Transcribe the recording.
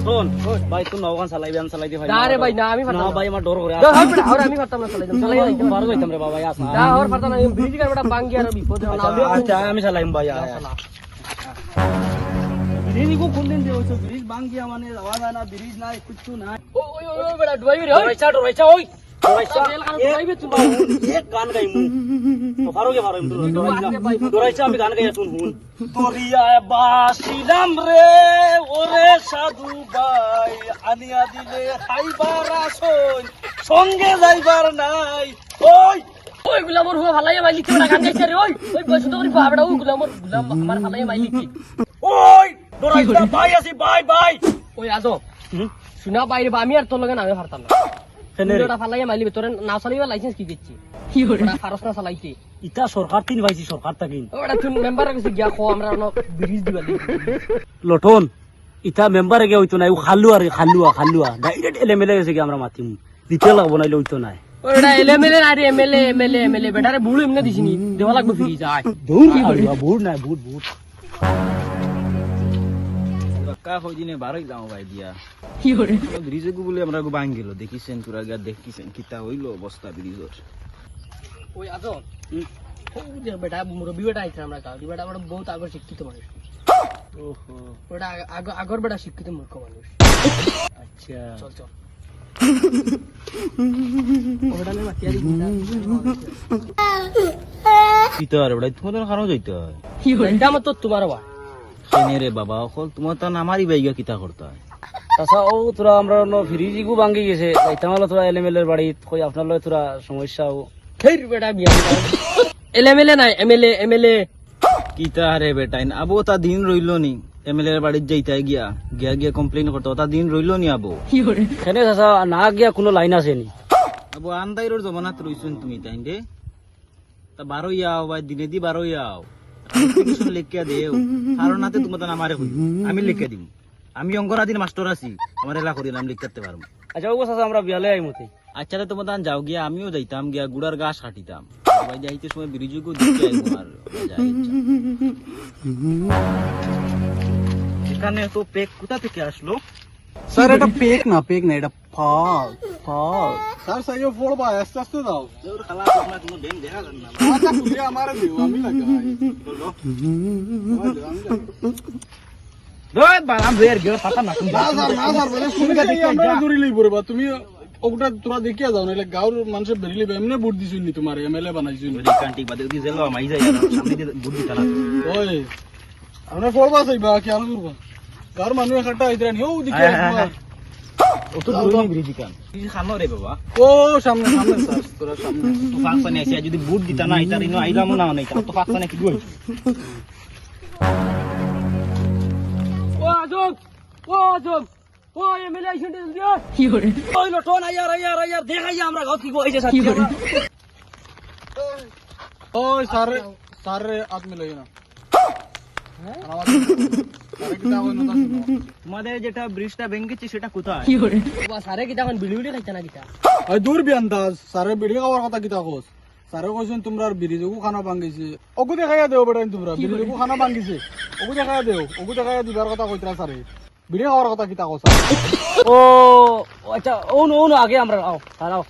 Lotion ভাই তুই নওগান চালাইবি আন চালাই দি ভাই না রে ভাই না আমি পারতাম না। না ভাই আমার ডর করে দা, হর বেটা, হর আমি পারতাম না চালাইতাম চালাই যাইতাম পারো যাইতাম রে বাবা আস না দা হর পারতাম না ব্রিজ গাড়ি বেটা বাঙ্গি আর বিপদে না আচ্ছা আমি চালাইম ভাই আয়, আয়। ব্রিজ কো কোন দিন দেওছো ব্রিজ ভাঙ্গিয়া মানে যাওয়া যায় না ব্রিজ নাই কিচ্ছু নাই। ও ওই ওই ওই বেটা ডুবাইবি রে ওই। ডরাইছা ডরাইছা ওই। ডরাইছা তেল খানো ডুবাইবি তুই এক গান গাই মু তো পারো কে পারো ডরাইছা আমি গান গাই শুন হুন তোরিয়া বাসিলাম রে। ওরে সাধু ভাই আনিয়া দিলে খাইবার আসন সঙ্গে যাইবার নাই। ওই! ওই গুলামর হুয়া ভালাই মাইলি কি গান গাইছে রে ওই! ওই বসে তো বাবড়া ওই গুলামর গুলাম আমার ভালাই মাইলি কি? ওই! ডরাইছা ভাই আসি ভাই ভাই! ওই আজো শুনা বাইরে আমি আর তোর লগে নামে পারতাম না। কেনে রে? ওটা ফালাই মাইলি তোর না চালাইবা লাইসেন্স কি দিচ্ছি? কি করে? ফারস না চালাইছি ইটা সরকার তিন পাইছি সরকার তাকিন ওটা তুই মেম্বার গিয়া খো আমরা ব্রিজ দিবা লটন ইটা মেম্বারে গে হইতো নাই ও খালুয়া রে খালুয়া খালুয়া। ডাইরেক্ট এলএমএলএ গেছে কি আমরা মাতিম। দিতে লাগবো নাইলে হইতো নাই। ওটা এলএমএলএ না রে এমএলএ এমএলএ এমএলএ বেটারে বুড়ো এমনি দিছিনি দেওয়া লাগবে ফ্রি যায়। দূর কি করিবা বুট নাই বুট বুট কা কয়দিনে বারই যাও ভাই দিয়া। কি করে ব্রিজে গু বলে আমরা বাঙ্গ গেল। দেখিছেন কিতা হইল অবস্থা ব্রিজের বেটা বেটা শিক্ষিত বাবা অকল বাইগা কিতা করতে হয় তাছা ও তোরা আমরা ন ফ্রিজিগু ভাঙ্গি গেছে তোরা এলএমএলএর বাড়ি কই আপনার তোরা সমস্যা ও বেটা এলএমএলএ নাই এমএলএ এমএলএ কিতা রে বেটাইন আবো তা দিন রইল নি। এমএলএ এর বাড়ির যাইতে গিয়া গিয়া গিয়া কমপ্লেন করতে তা দিন রইল নি আবো? কি করে সেনে চাচা না গিয়া কোনো লাইন আছে নি? আবো আন্দাইরোর জমানাত রইছুন তুমি তাই দে। তা বারো ইয়াও বা দিনে দি বারো ইয়াও কিছু লেখিয়া দেও। কারণ নাতে তোমার তো আমারে কই আমি লিখে দিম। আমি অঙ্গরাদিন মাস্টার আছি। আমার এলা করি নাম লিখতে পারব আচ্ছা ও চাচা আমরা বিয়ালে আইমতে আচ্ছা তো তোমার তান যাও গিয়া আমিও যাইতাম গিয়া গুড়ার গাছ কাটিতাম। সবাই যাইতে সময় ব্রিজুকও দিতে আইবো আর এখানে তো পেক কোথা থেকে আসলো? স্যার এটা পেক না পেক না এটা ফাল ফাল স্যার সাইও ফোড় বা আস্তে আস্তে দাও। তোর খালা আপনার কোনো ব্যাংক দেখা যান না। আচ্ছা খুলে আমারে দিও আমি লাগাই বালাম বের গেল পাতা না না স্যার না স্যার বলে শুনে দেখি আমরা দূরি লই পড়বা তুমি ওটা তোরা দেখিয়া যাও নাহলে গাঁর মানুষের বেরি এমনি ভোট দিছুন নি তোমার এমএলএ বানাইছুন ওই কান্টি বাদে দি জেলো মাই যাই ওই আমরা ফোড়বা চাইবা কি আর করবা গাঁর মানুষ একটা আইতরা নি ও দিকে ও তো কান খানো রে বাবা। ও সামনে সামনে স্যার তোরা সামনে। তো ফাঁকসানে আসি যদি বুট দিতা না ইতার ইনো আইলামও না নাই তো ফাঁকসানে কি দুই ও আজব ও আজব। কি করে? ওই লটন দেখাই আমরা গাঁত কি কইছে সাথী। ওই স্যার স্যার আদমি লই না স্যার কি দাও না তোমাদের যেটা ব্রিজটা ভেঙেছে সেটা কোথায়? কি করে? সারে কি তখন বিড়ি বিড়ি খাইতে না কিটা ওই দূর বিয়ান্তাজ স্যারে বিড়ি খাওয়ার কথা কিতা কোস? স্যারে কইছেন তোমরা ব্রিজকু খানা ভাঙ্গিছে ওগু দেখাইয়া দেও বেটা তোমরা। ব্রিজকু খানা ভাঙ্গিছে ওগু দেখাইয়া দেও ওগু দেখাইয়া দিবার কথা কইতরা স্যারে। বিড়ি খাওয়ার কথা কিতা কোস ও আচ্ছা ও নো আগে আমরা আও দাঁড়াও